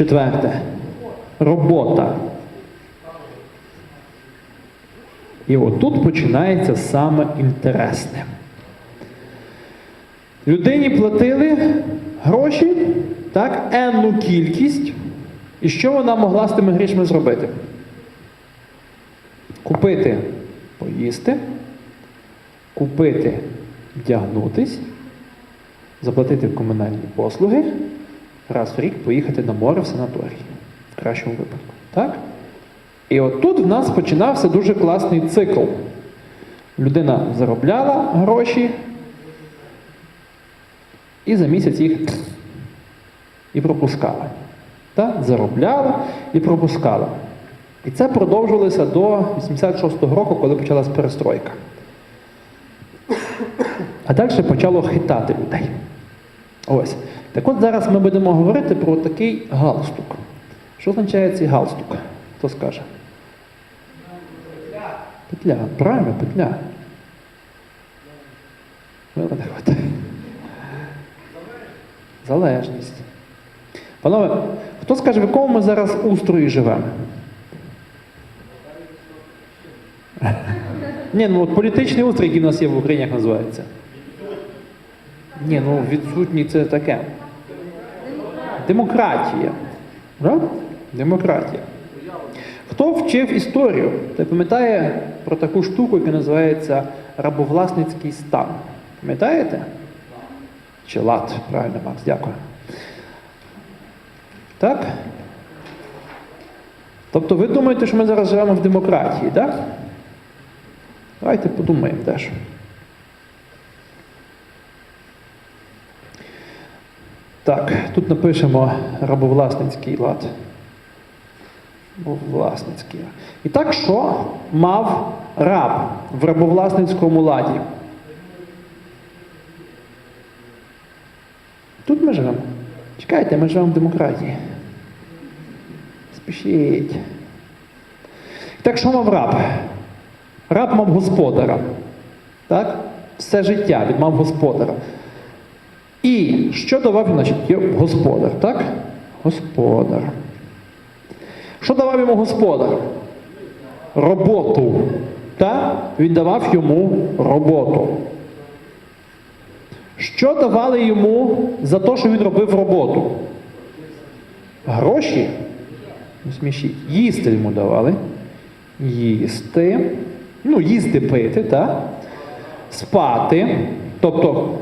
Четверте. Робота. І отут починається саме інтересне. Людині платили гроші, так, енну кількість. І що вона могла з тими грішми зробити? Купити поїсти, купити вдягнутись, заплатити комунальні послуги, раз в рік поїхати на море в санаторій. В кращому випадку. Так? І от тут в нас починався дуже класний цикл. Людина заробляла гроші і за місяць їх і пропускала. Так? Заробляла і пропускала. І це продовжувалося до 86-го року, коли почалась перестройка. А далі почало хитати людей. Ось. Так от зараз ми будемо говорити про такий галстук. Що означає цей галстук? Хто скаже? Петля. Петля. Правильно, петля. Хватає. Залежність. Панове, хто скаже, в якому ми зараз устрої живемо? Ні, ну от політичний устрій, який в нас є в Україні, як називається? Ні, ну відсутній це таке. Демократія. Да? Демократія. Хто вчив історію, той пам'ятає про таку штуку, яка називається рабовласницький стан. Пам'ятаєте? Чи лад, правильно, Макс, дякую. Так? Тобто ви думаєте, що ми зараз живемо в демократії, так? Давайте подумаємо теж. Так, тут напишемо рабовласницький лад. Рабовласницький. І так, що мав раб в рабовласницькому ладі? Тут ми живемо. Чекайте, ми живемо в демократії. Спішіть. Так що мав раб? Раб мав господара. Так? Все життя він мав господара. І що давав значить, є господар, так? Господар. Що давав йому господар? Роботу. Так? Він давав йому роботу. Що давали йому за те, що він робив роботу? Гроші? Не смішіть. Їсти йому давали. Їсти. Ну, їсти пити, так? Спати. Тобто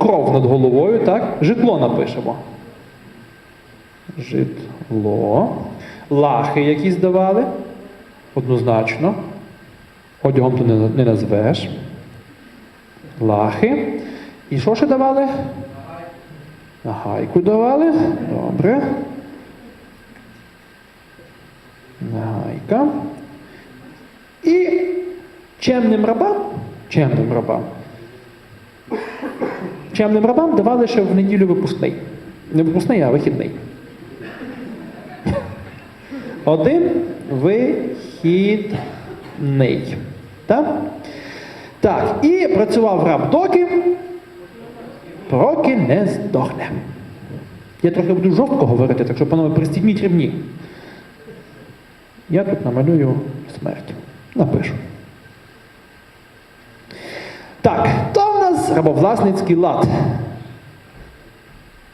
кров над головою, так? Житло напишемо. Житло. Лахи якісь давали. Однозначно. Одягом то не, назвеш. Лахи. І що ще давали? Нагайку давали. Добре. Нагайка. І чемним рабам, чемним рабам, чемним рабам давали ще в неділю випускний. Не випускний, а вихідний. Один вихідний. Так? Так, і працював раб доки, поки не здохне. Я трохи буду жорстко говорити, так що, панове, пристібніть ремні. Я тут намалюю смерть. Напишу. Так, рабовласницький лад.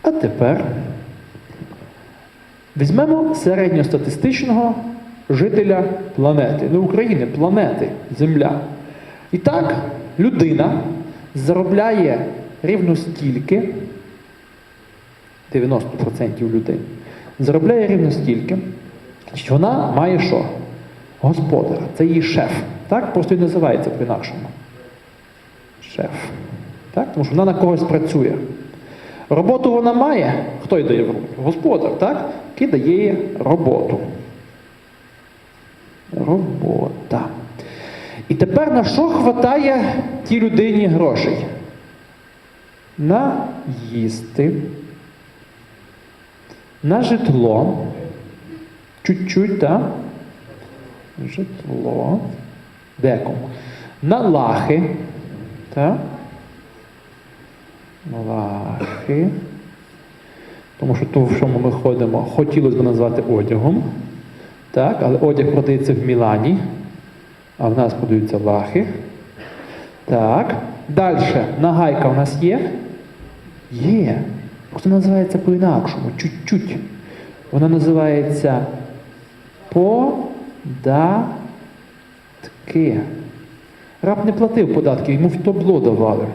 А тепер візьмемо середньостатистичного жителя планети. Не України, планети, Земля. І так, людина заробляє рівно стільки, 90% людей, заробляє рівно стільки, що вона має що? Господара. Це її шеф. Так? Просто він називається по-інакшому. Шеф. Так? Тому що вона на когось працює. Роботу вона має. Хто їй дає роботу? Господар, так? Який дає їй роботу. Робота. І тепер на що хватає тій людині грошей? На їсти, на житло. Чуть-чуть, так? Житло. Декому. На лахи. Так? Лахи. Тому що то, в чому ми ходимо, хотілося б назвати одягом. Так, але одяг продається в Мілані, а в нас подаються лахи. Так. Далі. Нагайка у нас є? Є. Просто називається по-інакшому, чуть-чуть. Вона називається податки. Раб не платив податки, йому в табло давали.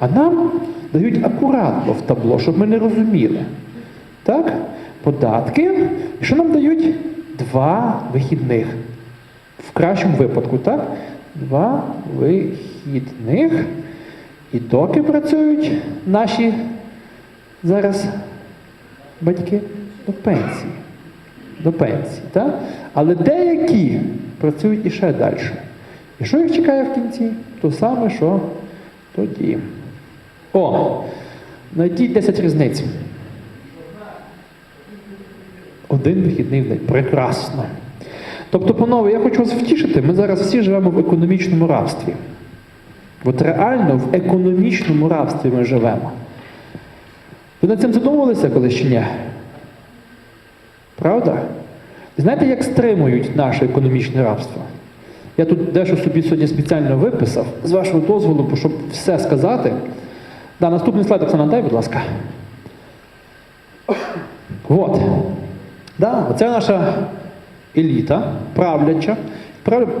А нам дають акуратно в табло, щоб ми не розуміли. Так? Податки. І що нам дають? Два вихідних. В кращому випадку, так? Два вихідних. І доки працюють наші зараз батьки до пенсії. До пенсії, так? Але деякі працюють іще далі. І що їх чекає в кінці? То саме, що тоді. О, знайдіть 10 різниць. Один вихідний в день. Прекрасно. Тобто, панове, я хочу вас втішити, ми зараз всі живемо в економічному рабстві. От реально в економічному рабстві ми живемо. Ви над цим задумувалися колись чи ні? Правда? Знаєте, як стримують наше економічне рабство? Я тут дещо собі сьогодні спеціально виписав, з вашого дозволу, щоб все сказати. Да, наступний слайд, Оксана, дай, будь ласка. От. Да, оце наша еліта, правляча.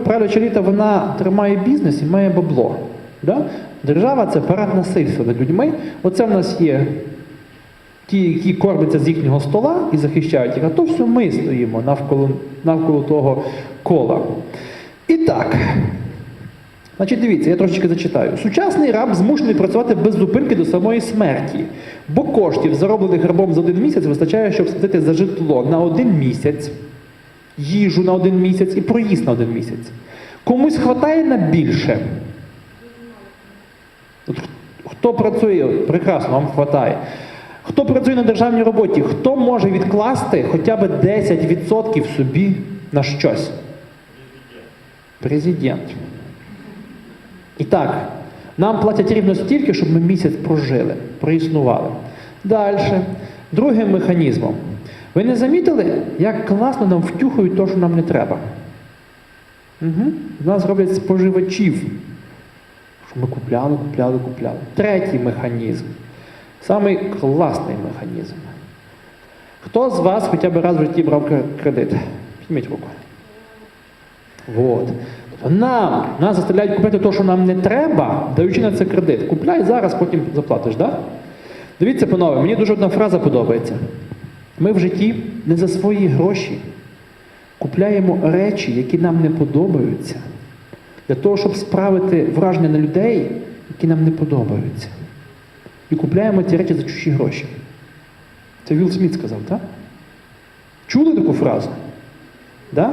Правляча еліта, вона тримає бізнес і має бабло. Да? Держава це парад насильства над людьми. Оце в нас є ті, які кормяться з їхнього стола і захищають їх, а то все ми стоїмо навколо, навколо того кола. І так. Значить, дивіться, я трошечки зачитаю. Сучасний раб змушений працювати без зупинки до самої смерті, бо коштів, зароблених рабом за один місяць, вистачає, щоб сплатити за житло на один місяць, їжу на один місяць і проїзд на один місяць. Комусь хватає на більше. От хто працює, прекрасно, вам хватає. Хто працює на державній роботі, хто може відкласти хоча б 10% собі на щось? Президент. І так, нам платять рівно стільки, щоб ми місяць прожили, проіснували. Далі. Другим механізмом. Ви не замітили, як класно нам втюхують те, що нам не треба? Угу. Нас роблять споживачів. Що ми купляли, купляли, купляли. Третій механізм. Самий класний механізм. Хто з вас хоча б раз в житті брав кредит? Підніміть руку. Вот. Нам, нас заставляють купити те, що нам не треба, даючи на це кредит. Купляй зараз, потім заплатиш, да? Дивіться, панове, мені дуже одна фраза подобається. Ми в житті не за свої гроші купляємо речі, які нам не подобаються, для того, щоб справити враження на людей, які нам не подобаються. І купляємо ці речі за чужі гроші. Це Вілл Сміт сказав, так? Чули таку фразу? Да?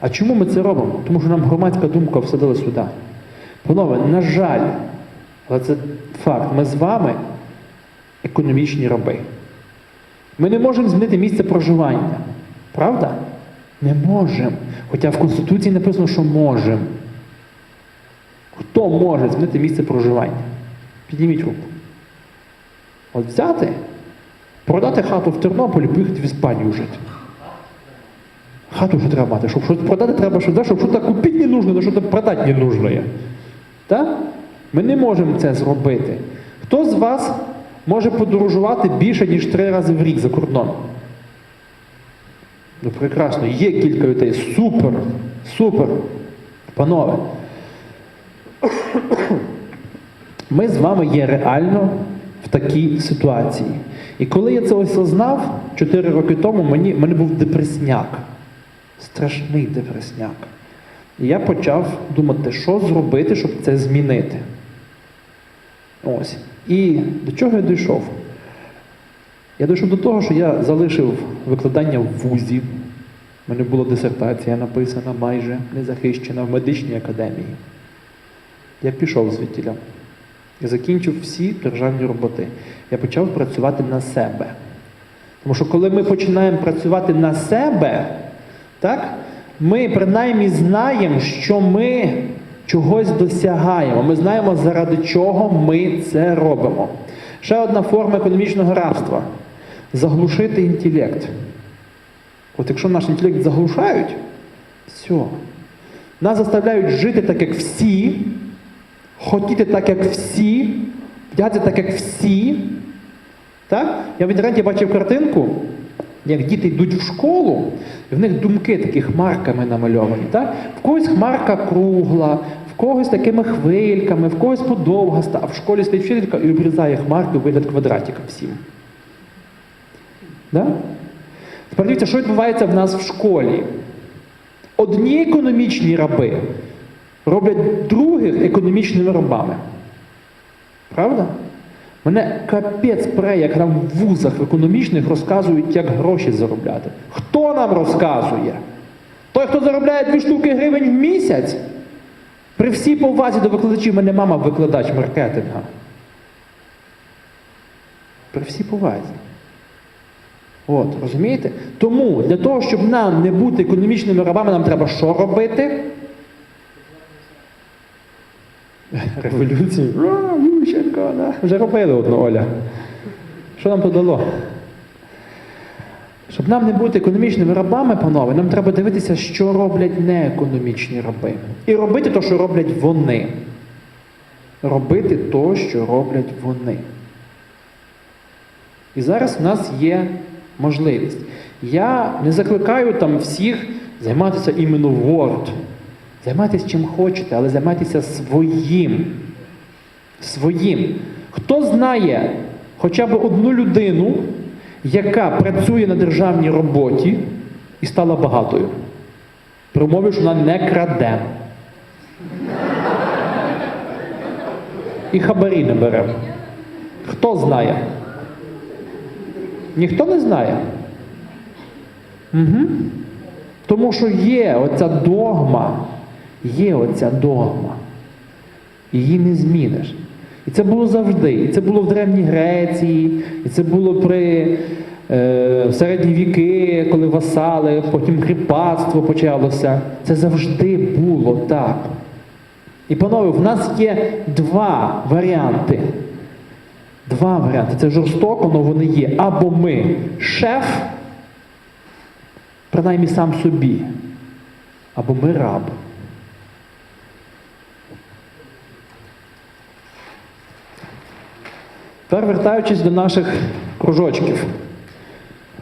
А чому ми це робимо? Тому що нам громадська думка всадила сюди. Панове, на жаль, але це факт, ми з вами економічні раби. Ми не можемо змінити місце проживання. Правда? Не можемо. Хоча в Конституції написано, що можемо. Хто може змінити місце проживання? Підніміть руку. От взяти, продати хату в Тернополі, поїхати в Іспанію жити. Хату вже треба мати. Щоб щось продати, треба щось, щоб щось купити не нужно, що продати не нужно є. Ми не можемо це зробити. Хто з вас може подорожувати більше, ніж три рази в рік за кордон? Ну, прекрасно, є кілька людей. Супер! Супер! Панове. Ми з вами є реально в такій ситуації. І коли я це осознав 4 роки тому, мені, в мене був депресняк. Страшний депресняк. І я почав думати, що зробити, щоб це змінити. Ось. І до чого я дійшов? Я дійшов до того, що я залишив викладання в вузі. У мене була дисертація написана майже незахищена в медичній академії. Я пішов звідтіля. Я закінчив всі державні роботи. Я почав працювати на себе. Тому що коли ми починаємо працювати на себе, так, ми принаймні знаємо, що ми чогось досягаємо. Ми знаємо, заради чого ми це робимо. Ще одна форма економічного рабства. заглушити інтелект. От якщо наш інтелект заглушають, все. Нас заставляють жити так, як всі, хотіти так, як всі, вдягатися так, як всі. Так? Я в інтернеті бачив картинку, як діти йдуть в школу, і в них думки такі хмарками намальовані. Так? В когось хмарка кругла, в когось такими хвильками, в когось подовгаста, а в школі стоїть вчителька і обрізає хмарки вигляд квадратика всім. Да? Тепер дивіться, що відбувається в нас в школі. Одні економічні раби роблять других економічними рабами. Правда? Мене капець пре, як нам в вузах економічних розказують, як гроші заробляти. Хто нам розказує? Той, хто заробляє 2 штуки гривень в місяць? При всій повазі до викладачів, мене мама викладач маркетинга. При всій повазі. От, розумієте? Тому для того, щоб нам не бути економічними рабами, нам треба що робити? Революцію. Ура, Ющенко, да. Вже робили одну Оля. Що нам то дало? Щоб нам не бути економічними рабами, панове, нам треба дивитися, що роблять неекономічні раби. І робити те, що роблять вони. Робити те, що роблять вони. І зараз в нас є можливість. Я не закликаю там всіх займатися іменно Word. Займайтеся чим хочете, але займайтеся своїм. Своїм. Хто знає хоча б одну людину, яка працює на державній роботі і стала багатою? При умові, що вона не краде. І хабарі не бере. Хто знає? Ніхто не знає. Угу. Тому що є оця догма, є оця догма. Її не зміниш. І це було завжди. І це було в Древній Греції, і це було при е, середні віки, коли васали, потім кріпацтво почалося. Це завжди було так. І, панове, в нас є два варіанти. Два варіанти. Це жорстоко, але вони є. Або ми шеф, принаймні сам собі, або ми раб. Тепер вертаючись до наших кружочків.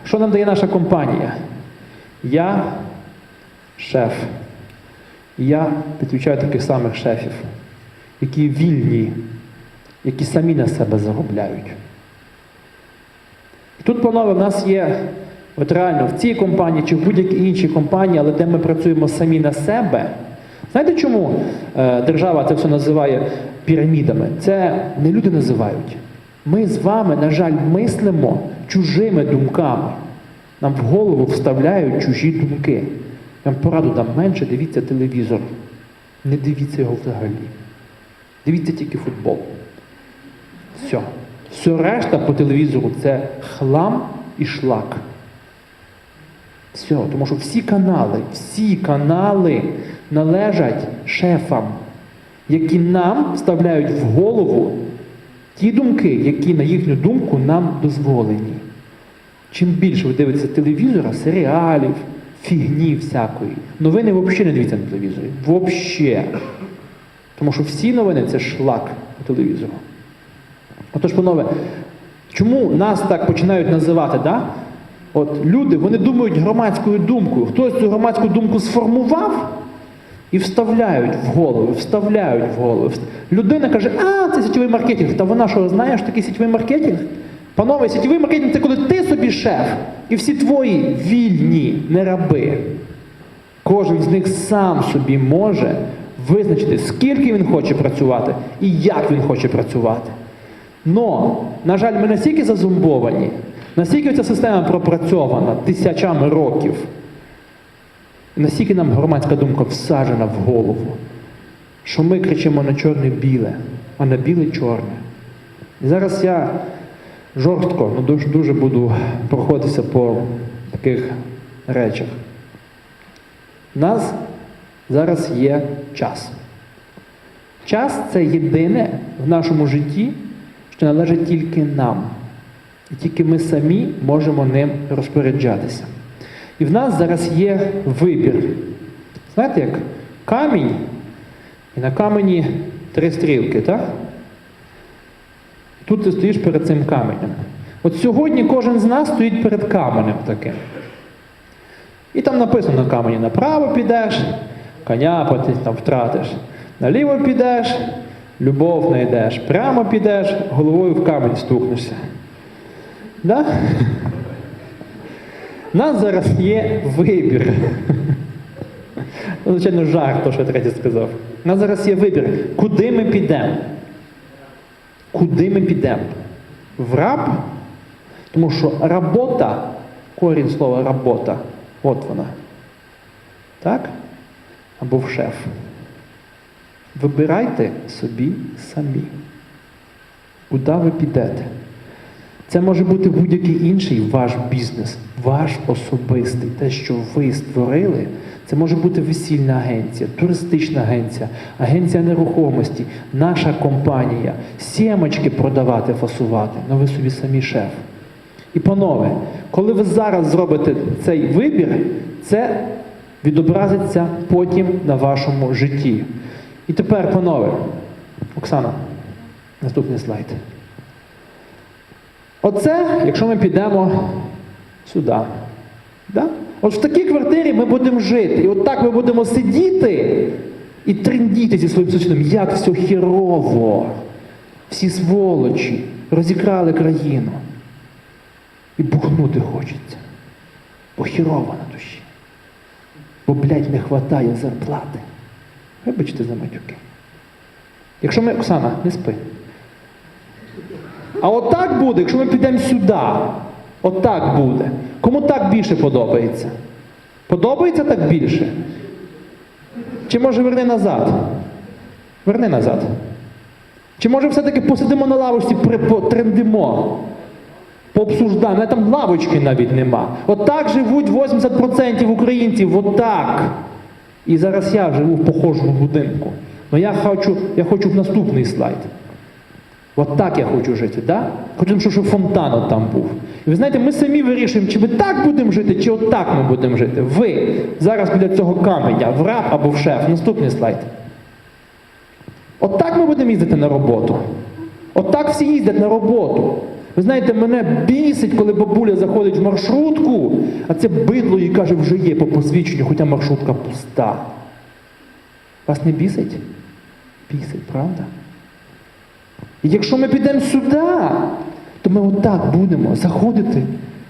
Що нам дає наша компанія? Я шеф. Я підключаю таких самих шефів, які вільні, які самі на себе заробляють. Тут, панове, в нас є, от реально, в цій компанії чи в будь-якій іншій компанії, але де ми працюємо самі на себе. Знаєте, чому е, держава це все називає пірамідами? Це не люди називають. Ми з вами, на жаль, мислимо чужими думками. Нам в голову вставляють чужі думки. Я вам пораду дам менше, дивіться телевізор. Не дивіться його взагалі. Дивіться тільки футбол. Все. Все решта по телевізору це хлам і шлак. Все, тому що всі канали, всі канали належать шефам, які нам вставляють в голову ті думки, які, на їхню думку, нам дозволені. Чим більше ви дивитеся телевізора, серіалів, фігні всякої, новини взагалі не дивіться на телевізорі. Взагалі. Тому що всі новини це шлак по телевізору. Отож, панове, чому нас так починають називати? Да? От люди вони думають громадською думкою. Хтось цю громадську думку сформував і вставляють в голову, вставляють в голову. Людина каже, а, це сітєвий маркетинг. Та вона що, знає, що такий сітєвий маркетинг? Панове, сітєвий маркетинг це коли ти собі шеф, і всі твої вільні, не раби. Кожен з них сам собі може визначити, скільки він хоче працювати і як він хоче працювати. Но, на жаль, ми настільки зазумбовані, настільки ця система пропрацьована тисячами років, настільки нам громадська думка всаджена в голову, що ми кричимо на чорне-біле, а на біле-чорне. І зараз я жорстко, ну дуже, дуже буду проходитися по таких речах. У нас зараз є час. Час це єдине в нашому житті, що належить тільки нам. І тільки ми самі можемо ним розпоряджатися. І в нас зараз є вибір. Знаєте, як камінь, і на камені три стрілки, так? Тут ти стоїш перед цим каменем. От сьогодні кожен з нас стоїть перед каменем таким. І там написано на камені направо підеш, коня там втратиш. Наліво підеш, любов знайдеш. Прямо підеш, головою в камінь стукнешся. Да? У нас зараз є вибір. Ну, Звичайно, жарт, то, що я третє сказав. У нас зараз є вибір, куди ми підемо. Куди ми підемо? В раб? Тому що робота, корінь слова робота, от вона. Так? Або в шеф. Вибирайте собі самі. Куди ви підете? Це може бути будь-який інший ваш бізнес, ваш особистий, те, що ви створили. Це може бути весільна агенція, туристична агенція, агенція нерухомості, наша компанія, сімочки продавати, фасувати. Ну ви собі самі шеф. І панове, коли ви зараз зробите цей вибір, це відобразиться потім на вашому житті. І тепер, панове, Оксана, наступний слайд. Оце, якщо ми підемо сюди. Да? От в такій квартирі ми будемо жити. І от так ми будемо сидіти і трендіти зі своїм сусідом, як все хірово. Всі сволочі розікрали країну. І бухнути хочеться. Бо хірово на душі. Бо, блядь, не вистачає зарплати. Вибачте за матюки. Якщо ми, Оксана, не спи. А отак буде, якщо ми підемо сюди. Отак буде. Кому так більше подобається? Подобається так більше? Чи може верни назад? Верни назад. Чи може все-таки посидимо на лавочці, потрендимо? Пообсуждаємо. А там лавочки навіть нема. Отак живуть 80% українців. Отак. І зараз я живу в похожому будинку. Але я хочу, я хочу в наступний слайд. От так я хочу жити, да? Хочу, щоб фонтан от там був. І ви знаєте, ми самі вирішуємо, чи ми так будемо жити, чи отак ми будемо жити. Ви зараз біля цього каменя, в раб або в шеф. Наступний слайд. Отак ми будемо їздити на роботу. Отак всі їздять на роботу. Ви знаєте, мене бісить, коли бабуля заходить в маршрутку, а це бидло і каже, вже є по посвідченню, хоча маршрутка пуста. Вас не бісить? Бісить, правда? І якщо ми підемо сюди, то ми отак будемо заходити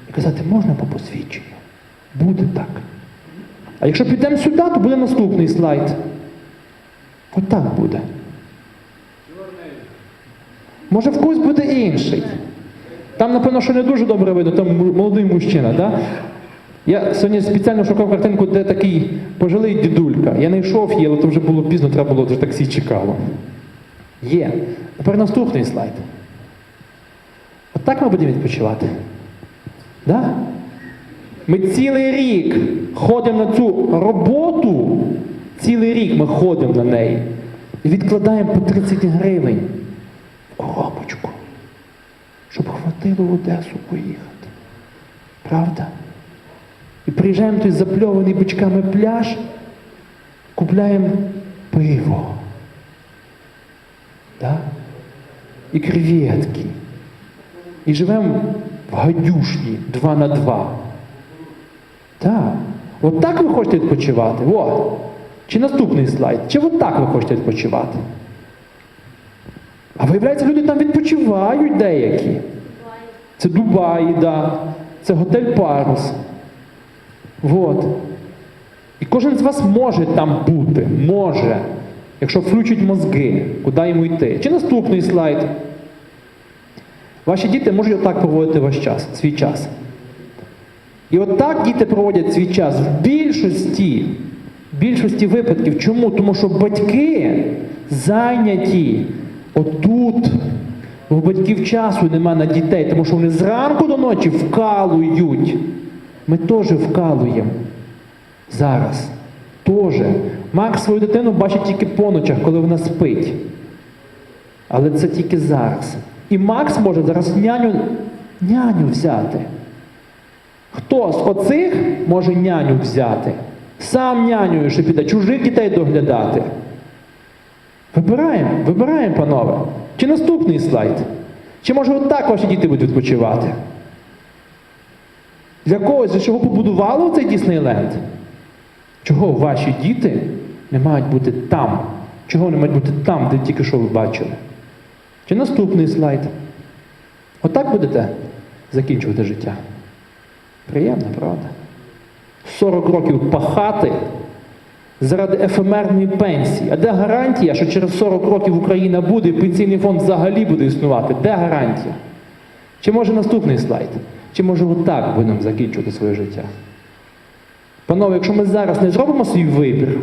і казати, можна по посвідченню. Буде так. А якщо підемо сюди, то буде наступний слайд. Отак буде. Може в когось буде інший. Там, напевно, що не дуже добре видно, там молодий мужчина, да? Я сьогодні спеціально шукав картинку, де такий пожилий дідулька. Я не йшов її, але то вже було пізно, треба було вже таксі чекало. Є. Тепер наступний слайд. Отак ми будемо відпочивати. Да? Ми цілий рік ходимо на цю роботу, цілий рік ми ходимо на неї і відкладаємо по 30 гривень в коробочку, щоб хватило в Одесу поїхати. Правда? І приїжджаємо той запльований бичками пляж, купляємо пиво. Да? І креветки. І живемо в гадюшні 2 на 2. Так. От так ви хочете відпочивати? О. Чи наступний слайд? Чи от так ви хочете відпочивати? А виявляється, люди там відпочивають деякі. Це Дубаї, да. це готель Парус. Вот. І кожен з вас може там бути. Може. Якщо включить мозги, куди йому йти. Чи наступний слайд? Ваші діти можуть отак проводити ваш час, свій час. І от так діти проводять свій час в більшості, більшості випадків. Чому? Тому що батьки зайняті отут. У батьків часу нема на дітей, тому що вони зранку до ночі вкалують. Ми теж вкалуємо. Зараз. Тоже. Макс свою дитину бачить тільки по ночах, коли вона спить. Але це тільки зараз. І Макс може зараз няню Няню взяти. Хто з оцих може няню взяти? Сам нянюю, що піде, чужих дітей доглядати. Вибираємо, вибираємо, панове. Чи наступний слайд? Чи може отак ваші діти будуть відпочивати? Для когось, для чого побудували цей Діснейленд? Чого ваші діти не мають бути там? Чого не мають бути там, де тільки що ви бачили? Чи наступний слайд? Отак будете закінчувати життя? Приємно, правда? 40 років пахати заради ефемерної пенсії. А де гарантія, що через 40 років Україна буде і пенсійний фонд взагалі буде існувати? Де гарантія? Чи може наступний слайд? Чи може отак будемо закінчувати своє життя? Панове, якщо ми зараз не зробимо свій вибір,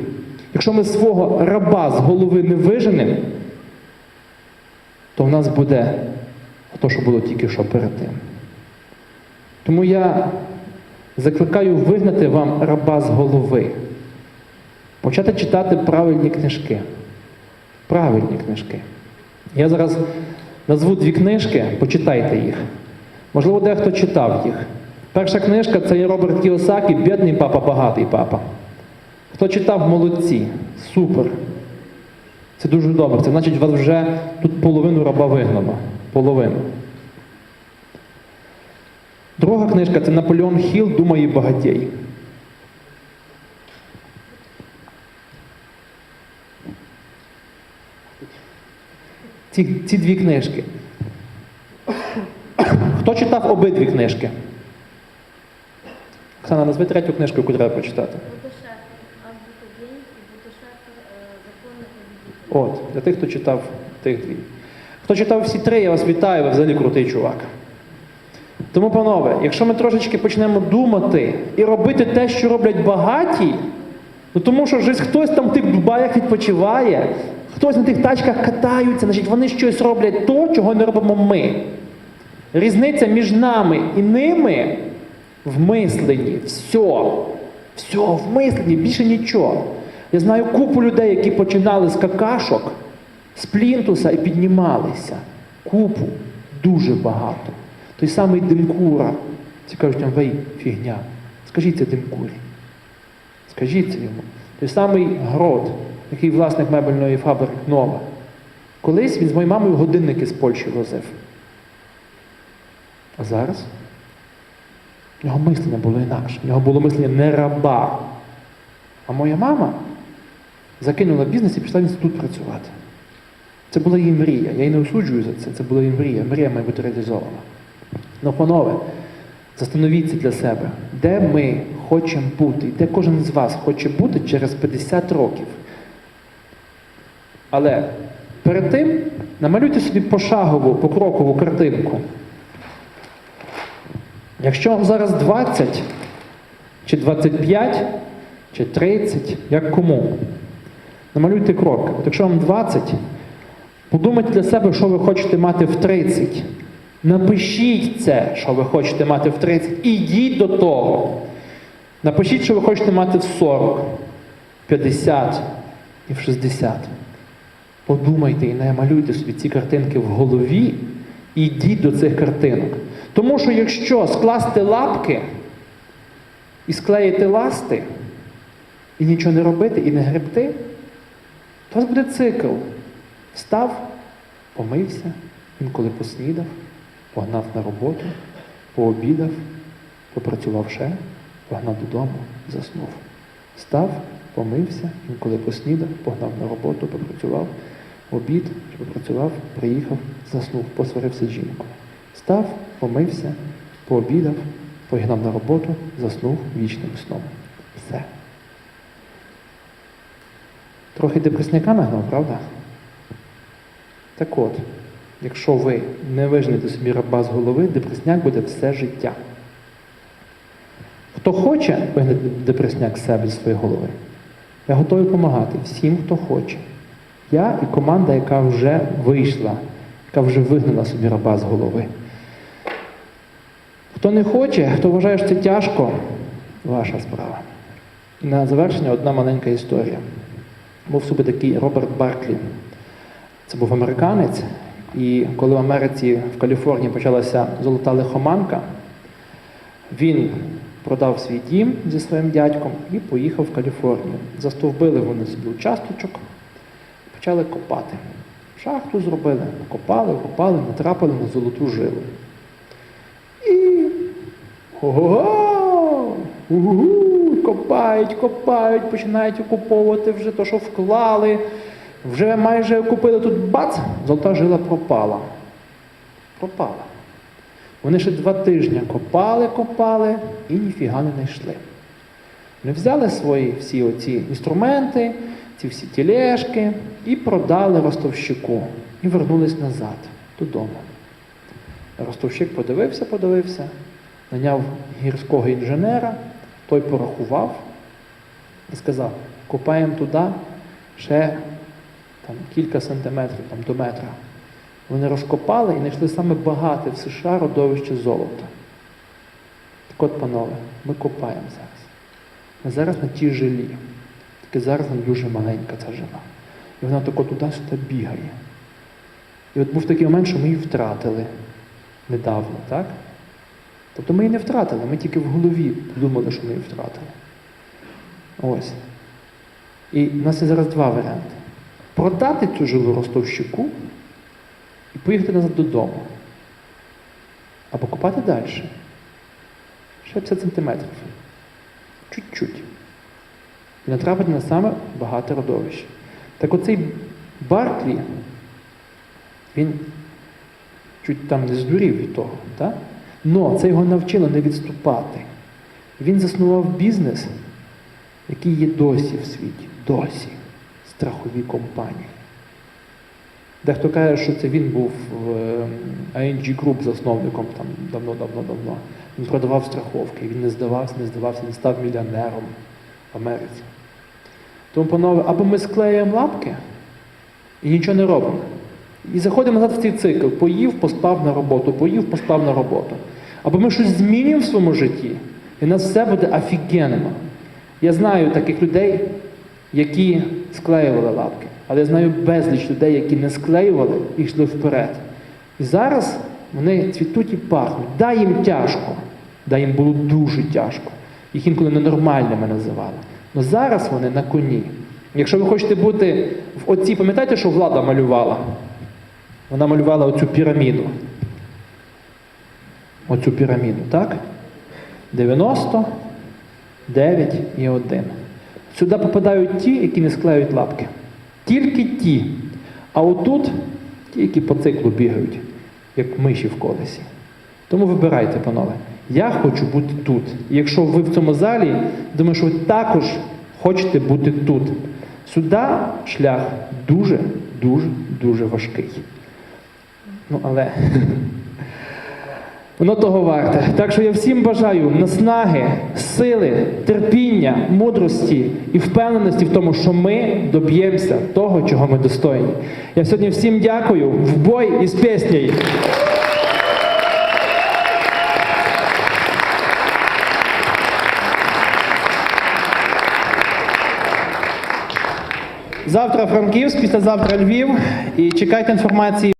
якщо ми свого раба з голови не виженемо, то в нас буде те, що було тільки що перед тим. Тому я закликаю вигнати вам раба з голови. Почати читати правильні книжки. Правильні книжки. Я зараз назву дві книжки, почитайте їх. Можливо, дехто читав їх. Перша книжка це є Роберт Кіосакі Бідний папа, багатий папа. Хто читав молодці? Супер. Це дуже добре. Це значить, у вас вже тут половину раба вигнано. Половину. Друга книжка це Наполеон Хіл Думає багатій. Ці, ці дві книжки. Хто читав обидві книжки? Оксана, назви третю книжку, яку треба прочитати. От, для тих, хто читав тих дві. Хто читав всі три, я вас вітаю, ви взагалі крутий чувак. Тому, панове, якщо ми трошечки почнемо думати і робити те, що роблять багаті, ну тому що ж хтось там в тих Дубаях відпочиває, хтось на тих тачках катаються, значить вони щось роблять то, чого не робимо ми. Різниця між нами і ними в мисленні. Все. Все, в мисленні, більше нічого. Я знаю купу людей, які починали з какашок, з плінтуса і піднімалися. Купу, дуже багато. Той самий Димкура. Ці кажуть, вей, фігня. Скажіть це Димкурі. Скажіть це йому. Той самий Грот, який власник мебельної фабрики Нова. Колись він з моєю мамою годинники з Польщі возив. А зараз? В нього мислення було інакше. В нього було мислення не раба. А моя мама закинула бізнес і пішла в інститут працювати. Це була її мрія. Я її не осуджую за це. Це була її мрія. Мрія має бути реалізована. Ну, панове, застановіться для себе, де ми хочемо бути, і де кожен з вас хоче бути через 50 років. Але перед тим намалюйте собі пошагову, покрокову картинку. Якщо вам зараз 20, чи 25, чи 30, як кому, намалюйте крок. От якщо вам 20, подумайте для себе, що ви хочете мати в 30. Напишіть це, що ви хочете мати в 30. І йдіть до того. Напишіть, що ви хочете мати в 40, 50 і в 60. Подумайте і намалюйте собі ці картинки в голові і йдіть до цих картинок. Тому що якщо скласти лапки і склеїти ласти, і нічого не робити, і не гребти, у вас буде цикл. Встав, помився, інколи поснідав, погнав на роботу, пообідав, попрацював ще, погнав додому, заснув. Встав, помився, інколи поснідав, погнав на роботу, попрацював, обід, попрацював, приїхав, заснув, посварився з жінкою. Встав, помився, пообідав, погнав на роботу, заснув вічним сном. Все. Трохи депресняка нагнав, правда? Так от, якщо ви не вижнете собі раба з голови, депресняк буде все життя. Хто хоче вигнати депресняк з себе з своєї голови, я готовий допомагати всім, хто хоче. Я і команда, яка вже вийшла, яка вже вигнала собі раба з голови. Хто не хоче, хто вважає, що це тяжко, ваша справа. І на завершення одна маленька історія. Був собі такий Роберт Барклі. Це був американець, І коли в Америці, в Каліфорнії почалася золота лихоманка, він продав свій дім зі своїм дядьком і поїхав в Каліфорнію. Застовбили вони собі участочок, почали копати. Шахту зробили, копали, копали, натрапили на золоту жилу. І ого, угу, копають, копають, починають окуповувати вже то, що вклали. Вже майже купили тут бац, золота жила пропала. Пропала. Вони ще два тижні копали, копали і ніфіга не знайшли. Вони взяли свої всі оці інструменти, ці всі тілешки і продали ростовщику. І вернулись назад додому. Ростовщик подивився, подивився, наняв гірського інженера, той порахував і сказав: копаємо туди ще там, кілька сантиметрів там, до метра. Вони розкопали і знайшли саме багате в США родовище золота. Так от, панове, ми копаємо зараз. Ми зараз на тій жилі. Тільки зараз вона дуже маленька ця жила. І вона тако туди-сюди бігає. І от був такий момент, що ми її втратили недавно, так? Тобто ми її не втратили, ми тільки в голові думали, що ми її втратили. Ось. І в нас є зараз два варіанти. Продати цю жилу ростовщику і поїхати назад додому. Або копати далі. Ще 50 сантиметрів. Чуть-чуть. І натрапити на саме багате родовище. Так оцей Барклі, він чуть там не здурів від того, так? Но це його навчило не відступати. Він заснував бізнес, який є досі в світі. Досі. Страхові компанії. Дехто каже, що це він був в е, ING Group засновником там давно-давно-давно. Він продавав страховки, він не здавався, не здавався, він став мільйонером в Америці. Тому, панове, або ми склеїмо лапки і нічого не робимо. І заходимо назад в цей цикл. Поїв, поспав на роботу, поїв, поспав на роботу. Або ми щось змінюємо в своєму житті, і у нас все буде офігенно. Я знаю таких людей, які склеювали лапки. Але я знаю безліч людей, які не склеювали і йшли вперед. І зараз вони цвітуть і пахнуть. Да, їм тяжко, да, їм було дуже тяжко. Їх інколи ненормальними називали. Але зараз вони на коні. Якщо ви хочете бути в оці, пам'ятаєте, що влада малювала? Вона малювала оцю піраміду. Оцю піраміду, так? 90, 9 і 1. Сюди попадають ті, які не склеюють лапки. Тільки ті. А отут ті, які по циклу бігають, як миші в колесі. Тому вибирайте, панове. Я хочу бути тут. І якщо ви в цьому залі, думаю, що ви також хочете бути тут. Сюди шлях дуже, дуже, дуже важкий. Ну, але воно того варте. Так що я всім бажаю наснаги, сили, терпіння, мудрості і впевненості в тому, що ми доб'ємося того, чого ми достойні. Я сьогодні всім дякую. В бой із піснею. Завтра Франківськ, післязавтра Львів. І чекайте інформації.